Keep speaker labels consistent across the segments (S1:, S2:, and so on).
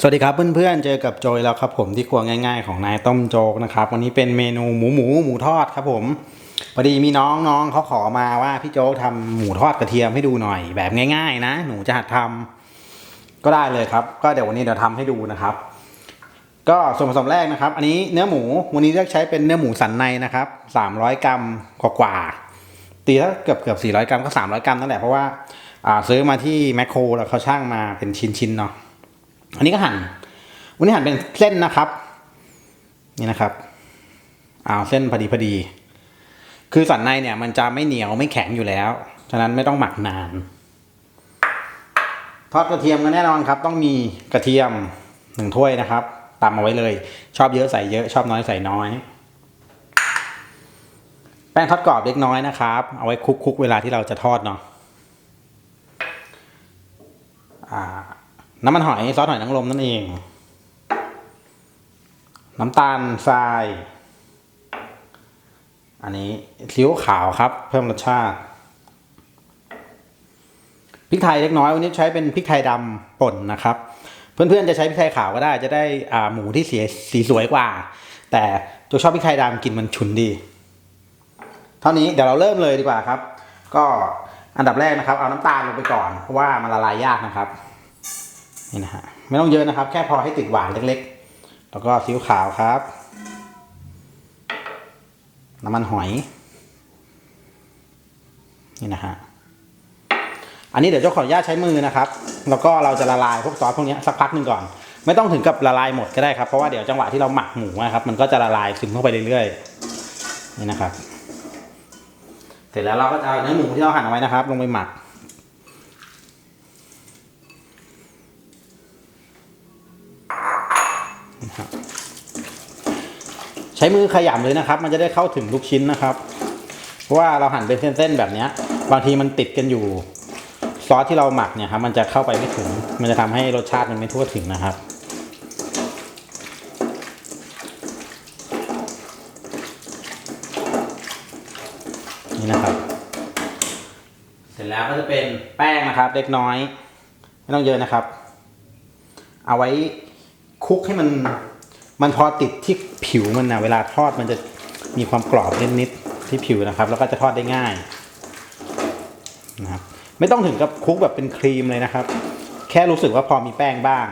S1: สวัสดีครับเพื่อนๆ เจอกับโจยแล้วครับผมที่ครัวง่ายๆ ของนายต้มโจกนะครับ วันนี้เป็นเมนูหมูหมูหมูทอดครับผมพอดีมีน้องๆเขาขอมาว่าพี่โจกทำหมูทอดกระเทียมให้ดูหน่อยแบบง่าย ๆ นะ หนูจะหัดทำก็ได้เลยครับ ก็เดี๋ยววันนี้เดี๋ยวทำให้ดูนะครับ ก็ส่วนผสมแรกนะครับ อันนี้เนื้อหมูวันนี้เลือกใช้เป็นเนื้อหมูสันในนะครับ 300 กรัมกว่าๆตีถ้าเกือบเกือบ400 กรัมก็ 300 กรัมนั่นแหละเพราะว่าซื้อมาที่แมคโครแล้วเขาช่างมาเป็นชิ้นๆเนาะ อันนี้ก็หั่น วันนี้หั่นเป็นเส้นนะครับ นี่นะครับเอาเส้นพอดีพอดี คือสันในเนี่ย มันจะไม่เหนียวไม่แข็งอยู่แล้ว ฉะนั้นไม่ต้องหมักนาน ทอดกระเทียมกันแน่นอนครับ ต้องมีกระเทียมหนึ่งถ้วยนะครับตามเอาไว้เลย ชอบเยอะใส่เยอะ ชอบน้อยใส่น้อย แป้งทอดกรอบเล็กน้อยนะครับ เอาไว้คลุกๆเวลาที่เราจะทอดเนาะอ่า น้ำมันหอยซอสหอยนางรมนั่นเอง น้ำตาลทราย อันนี้ซีอิ๊วขาวครับ เพิ่มรสชาติพริกไทยเล็กน้อยวันนี้ใช้เป็นพริกไทยดำป่นนะครับ เพื่อนๆจะใช้พริกไทยขาวก็ได้จะได้อ่าหมูที่สีสีสวยกว่า แต่ตัวชอบพริกไทยดำกินมันฉุนดี เท่านี้เดี๋ยวเราเริ่มเลยดีกว่าครับ ก็อันดับแรกนะครับ เอาน้ำตาลลงไปก่อนเพราะว่ามันละลายยากนะครับ นี่นะฮะไม่ต้องเยอะนะครับ แค่พอให้ติดหวานเล็กๆ แล้วก็ซีอิ๊วขาวครับ น้ำมันหอย นี่นะฮะอันนี้เดี๋ยวเจ้าขออนุญาตใช้มือนะครับ แล้วก็เราจะละลายพวกซอสพวกนี้สักพักหนึ่งก่อน ไม่ต้องถึงกับละลายหมดก็ได้ครับ เพราะว่าเดี๋ยวจังหวะที่เราหมักหมูนะครับ มันก็จะละลายซึมเข้าไปเรื่อยๆ นี่นะครับ เสร็จแล้วเราก็จะเอาเนื้อหมูที่เราหั่นเอาไว้นะครับ ลงไปหมัก ใช้มือขยำเลยนะครับ มันจะได้เข้าถึงทุกชิ้นนะครับ เพราะว่าเราหั่นเป็นเส้นๆแบบนี้บางทีมันติดกันอยู่ซอสที่เราหมักเนี่ยครับมันจะเข้าไปไม่ถึง มันจะทำให้รสชาติมันไม่ทั่วถึงนะครับ นี่นะครับ เสร็จแล้วก็จะเป็นแป้งนะครับเล็กน้อย ไม่ต้องเยอะนะครับ เอาไว้คลุกให้มัน มันพอติดที่ผิวมันนะเวลาทอดมันจะมีความกรอบนิดๆที่ผิวนะครับ แล้วก็จะทอดได้ง่ายนะครับไม่ต้องถึงกับคลุกแบบเป็นครีมเลยนะครับ แค่รู้สึกว่าพอมีแป้งบ้าง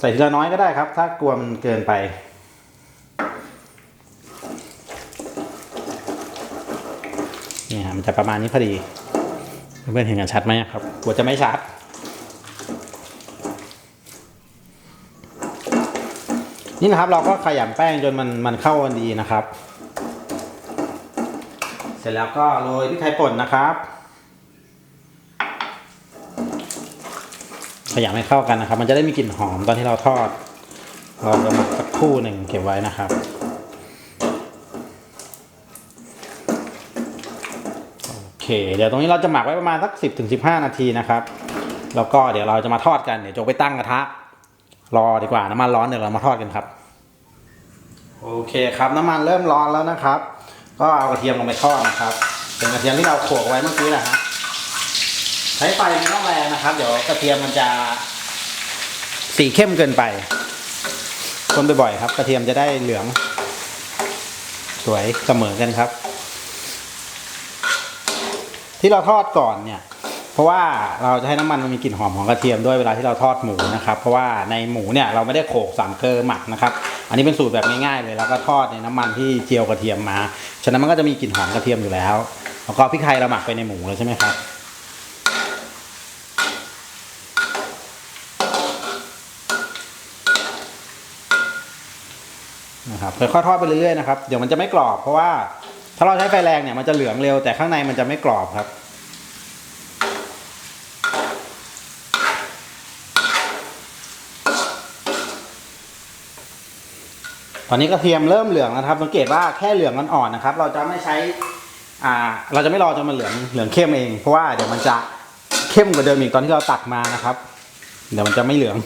S1: ใส่ทีละน้อยก็ได้ครับ ถ้ากลัวมันเกินไปนี่ฮะมันจะประมาณนี้พอดีเพื่อนเห็นกันชัดไหมครับกลัวจะไม่ชัด นี่นะครับเราก็ขยำแป้งจนมันมันเข้ากันดีนะครับ เสร็จแล้วก็โรยพริกไทยป่นนะครับ ขยำให้เข้ากันนะครับ มันจะได้มีกลิ่นหอมตอนที่เราทอด เราจะหมักสักครู่หนึ่งเก็บไว้นะครับโอเคเดี๋ยวตรงนี้เราจะหมักไว้ประมาณสักสิบถึงสิบห้านาทีนะครับ แล้วก็เดี๋ยวเราจะมาทอดกันเดี๋ยวโจกไปตั้งกระทะ รอดีกว่าน้ำมันร้อนเดี๋ยวเรามาทอดกันครับ โอเคครับน้ำมันเริ่มร้อนแล้วนะครับ ก็เอากระเทียมลงไปทอดนะครับเป็นกระเทียมที่เราโขลกไว้เมื่อกี้แหละฮะใช้ไฟไม่ต้องแรงนะครับ เดี๋ยวกระเทียมมันจะ สีเข้มเกินไป คนบ่อยๆครับ กระเทียมจะได้เหลือง สวยเสมอกันครับ ที่เราทอดก่อนเนี่ย เพราะว่าเราจะให้น้ำมันมันมีกลิ่นหอมของกระเทียมด้วยเวลาที่เราทอดหมูนะครับ เพราะว่าในหมูเนี่ยเราไม่ได้โขกสามเกลือหมักนะครับ อันนี้เป็นสูตรแบบง่ายๆเลยแล้วก็ทอดในน้ำมันที่เจียวกระเทียมมา ฉะนั้นมันก็จะมีกลิ่นหอมกระเทียมอยู่แล้ว แล้วก็พริกไทยเราหมักไปในหมูเลยใช่ไหมครับนะครับค่อยๆทอดไปเรื่อยๆนะครับ เดี๋ยวมันจะไม่กรอบเพราะว่าถ้าเราใช้ไฟแรงเนี่ยมันจะเหลืองเร็วแต่ข้างในมันจะไม่กรอบครับ อนนี้กระเทียมเริ่มเหลืองแล้วนะครับ สังเกตว่าแค่เหลืองอ่อนๆนะครับ เราจะไม่ใช้อ่าเราจะไม่รอจนมันเหลืองเหลืองเข้มเอง เพราะว่าเดี๋ยวมันจะเข้มกว่าเดิมอีกตอนที่เราตักมานะครับ เดี๋ยวมันจะไม่เหลือง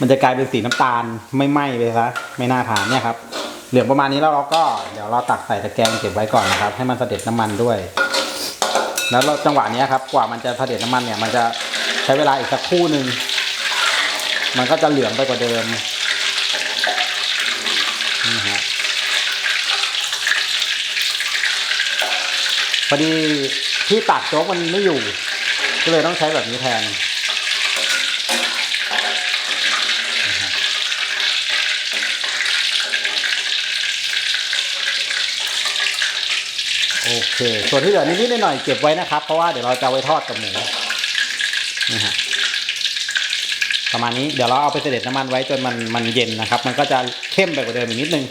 S1: มันจะกลายเป็นสีน้ำตาลไม่ไหม้ไปซะไม่น่าทานเนี่ยครับ เหลืองประมาณนี้แล้วเราก็เดี๋ยวเราตักใส่ตะแกรงเก็บไว้ก่อนนะครับ ให้มันเสด็จน้ำมันด้วย แล้วจังหวะนี้ครับ กว่ามันจะเสด็จน้ำมันเนี่ย มันจะใช้เวลาอีกสักครู่หนึ่งมันก็จะเหลืองไปกว่าเดิมนี่ฮะ พอดีที่ตัดโจ๊กมันไม่อยู่ ก็เลยต้องใช้แบบนี้แทนโอเค ส่วนที่เหลือนิดๆหน่อยๆเก็บไว้นะครับ เพราะว่าเดี๋ยวเราจะเอาไว้ทอดกับหมูนี่ฮะประมาณนี้เดี๋ยวเราเอาไปเสด็จน้ำมันไว้จนมันมันเย็นนะครับ มันก็จะเข้มไปกว่าเดิมอีกนิดนึง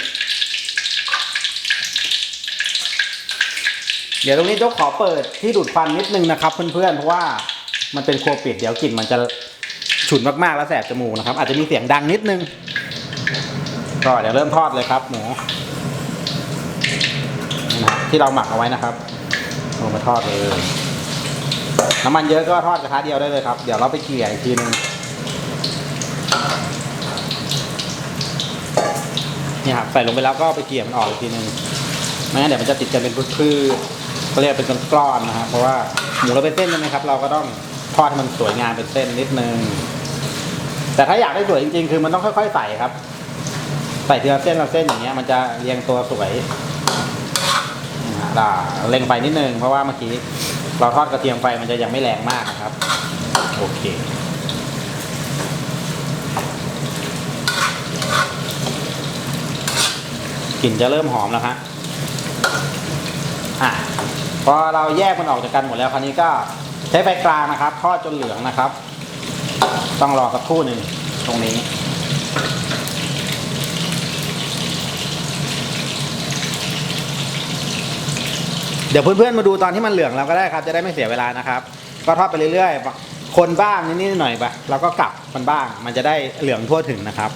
S1: เดี๋ยวตรงนี้โจ๊กขอเปิดที่ดูดควันนิดนึงนะครับ เพื่อนๆเพราะว่ามันเป็นครัวปิดเดี๋ยวกลิ่นมันจะฉุนมากๆแล้วแสบจมูกนะครับ อาจจะมีเสียงดังนิดนึง ก็เดี๋ยวเริ่มทอดเลยครับหมูนี่นะที่เราหมักเอาไว้นะครับลงมาทอดเลยน้ำมันเยอะก็ทอดกระทะเดียวได้เลยครับ เดี๋ยวเราไปเกลี่ยอีกทีนึงนี่ครับใส่ลงไปแล้วก็ไปเกลี่ยมันออกอีกทีนึงไม่งั้นเดี๋ยวมันจะติดกันเป็นพืช ก็เรียกเป็นกล้อนๆนะครับเพราะว่าหมูเราเป็นเส้นใช่ไหมครับ เราก็ต้องทอดให้มันสวยงามเป็นเส้นนิดนึงแต่ถ้าอยากได้สวยจริงๆ คือมันต้องค่อยๆใส่ครับ ใส่ทีละเส้นละเส้นอย่างเงี้ยมันจะเรียงตัวสวยด่าเล็งไปนิดนึงเพราะว่าเมื่อกี้เราทอดกระเทียมไฟมันจะยังไม่แรงมากนะครับ โอเคกลิ่นจะเริ่มหอมแล้วฮะอะ พอเราแยกมันออกจากกันหมดแล้วคราวนี้ก็ใช้ไฟกลางนะครับ ทอดจนเหลืองนะครับ ต้องรอสักครู่หนึ่งตรงนี้เดี๋ยวเพื่อนๆมาดูตอนที่มันเหลืองเราก็ได้ครับจะได้ไม่เสียเวลานะครับ ก็ทอดไปเรื่อยๆ คนบ้างนิดๆหน่อยไปแล้วก็กลับมันบ้าง มันจะได้เหลืองทั่วถึงนะครับ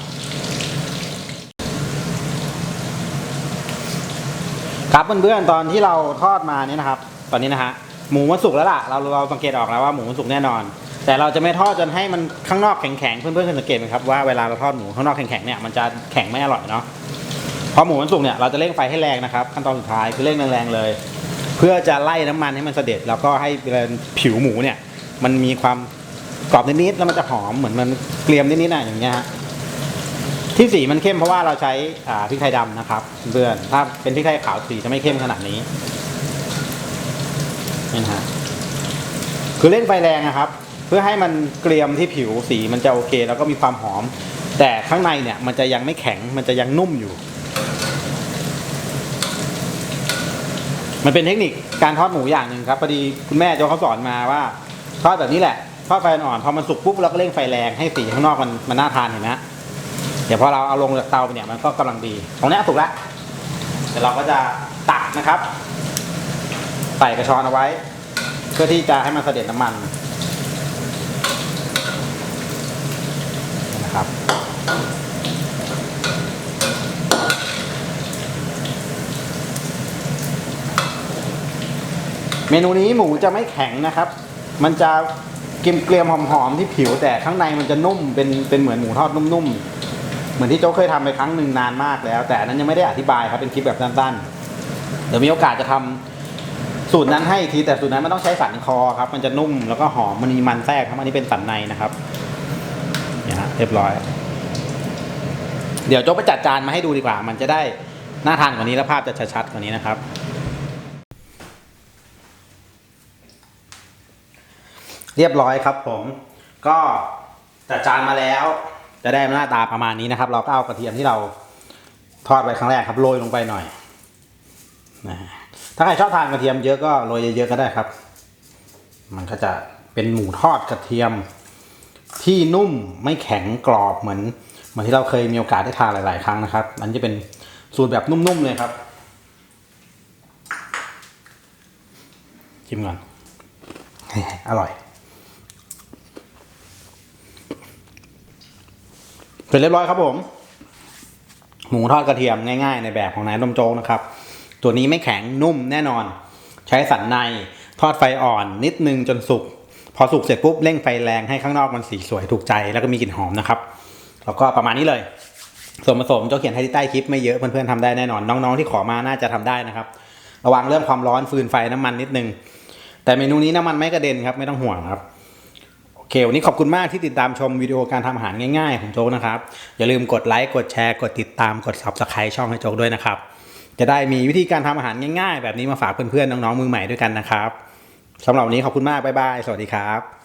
S1: ครับเพื่อนๆตอนที่เราทอดมาเนี่ยนะครับ ตอนนี้นะฮะหมูมันสุกแล้วล่ะเราเราสังเกตออกแล้วว่าหมูมันสุกแน่นอน แต่เราจะไม่ทอดจนให้มันข้างนอกแข็งๆเพื่อนๆเคยสังเกตไหมครับว่าเวลาเราทอดหมูข้างนอกแข็งๆเนี่ยมันจะแข็งไม่อร่อยเนาะพอหมูมันสุกเนี่ยเราจะเร่งไฟให้แรงนะครับขั้นตอนสุดท้ายคือเร่งแรงๆเลย เพื่อจะไล่น้ำมันให้มันเสด็จแล้วก็ให้ผิวหมูเนี่ยมันมีความกรอบนิดๆแล้วมันจะหอมเหมือนมันเกรียมนิดๆนะอย่างเงี้ยฮะ ที่สีมันเข้มเพราะว่าเราใช้พริกไทยดำนะครับเพื่อนถ้าเป็นพริกไทยขาวสีจะไม่เข้มขนาดนี้นี่นะฮะคือเร่งไฟแรงนะครับ เพื่อให้มันเกรียมที่ผิวสีมันจะโอเค แล้วก็มีความหอม แต่ข้างในเนี่ยมันจะยังไม่แข็งมันจะยังนุ่มอยู่ มันเป็นเทคนิคการทอดหมูอย่างหนึ่งครับพอดีคุณแม่โจเขาสอนมาว่าทอดแบบนี้แหละทอดไฟอ่อนพอมันสุกปุ๊บเราก็เร่งไฟแรงให้สีข้างนอกมันมันน่าทานเห็นไหมฮะ เดี๋ยวพอเราเอาลงจากเตาไปเนี่ยมันก็กำลังดี ตรงนี้ยสุกแล้วเดี๋ยวเราก็จะตักนะครับ ใส่กระชอนเอาไว้ เพื่อที่จะให้มันเสด็จน้ำมันนะครับเมนูนี้หมูจะไม่แข็งนะครับ มันจะเกรียมเกรียมๆหอมๆที่ผิวแต่ข้างในมันจะนุ่มเป็นเป็นเหมือนหมูทอดนุ่มๆ เหมือนที่โจ๊กเคยทำไปครั้งหนึ่งนานมากแล้ว แต่นั้นยังไม่ได้อธิบายครับเป็นคลิปแบบสั้นๆ เดี๋ยวมีโอกาสจะทำสูตรนั้นให้อีกทีแต่สูตรนั้นมันต้องใช้สันคอครับ มันจะนุ่มแล้วก็หอมมันมีมันแทรกครับอันนี้เป็นสันในนะครับเนี่ยฮะเรียบร้อย เดี๋ยวโจ๊กไปจัดจานมาให้ดูดีกว่า มันจะได้น่าทานกว่านี้และภาพจะชัดๆกว่านี้นะครับเรียบร้อยครับผม ก็จัดจานมาแล้ว จะได้หน้าตาประมาณนี้นะครับ เราก็เอากระเทียมที่เราทอดไว้ครั้งแรกครับโรยลงไปหน่อยนะถ้าใครชอบทานกระเทียมเยอะก็โรยเยอะๆก็ได้ครับ มันก็จะเป็นหมูทอดกระเทียม ที่นุ่มไม่แข็งกรอบเหมือนเหมือนที่เราเคยมีโอกาสได้ทานหลาย ๆ ครั้งนะครับ อันนี้จะเป็นสูตรแบบนุ่มๆเลยครับชิมก่อนอร่อย เสร็จเรียบร้อยครับผม หมูทอดกระเทียมง่ายๆ ในแบบของนายต้มโจ๊กนะครับ ตัวนี้ไม่แข็งนุ่มแน่นอน ใช้สันในทอดไฟอ่อนนิดนึงจนสุก พอสุกเสร็จปุ๊บเร่งไฟแรงให้ข้างนอกมันสีสวยถูกใจ แล้วก็มีกลิ่นหอมนะครับ แล้วก็ประมาณนี้เลย ส่วนผสมจ๊กเขียนให้ที่ใต้คลิปไม่เยอะเพื่อนๆทำได้แน่นอน น้องๆที่ขอมาน่าจะทำได้นะครับ ระวังเรื่องความร้อนฟืนไฟน้ำมันนิดนึง แต่เมนูนี้น้ำมันไม่กระเด็นครับไม่ต้องห่วงครับ อเค วันนี้ขอบคุณมากที่ติดตามชมวิดีโอการทำอาหารง่ายๆ ของโจ๊กนะครับ อย่าลืมกดไลค์กดแชร์กดติดตามกด subscribe ช่องให้โจ๊กด้วยนะครับ จะได้มีวิธีการทำอาหารง่ายๆ แบบนี้มาฝากเพื่อนๆน้องๆมือใหม่ด้วยกันนะครับสำหรับวันนี้ขอบคุณมากบ๊ายบายสวัสดีครับ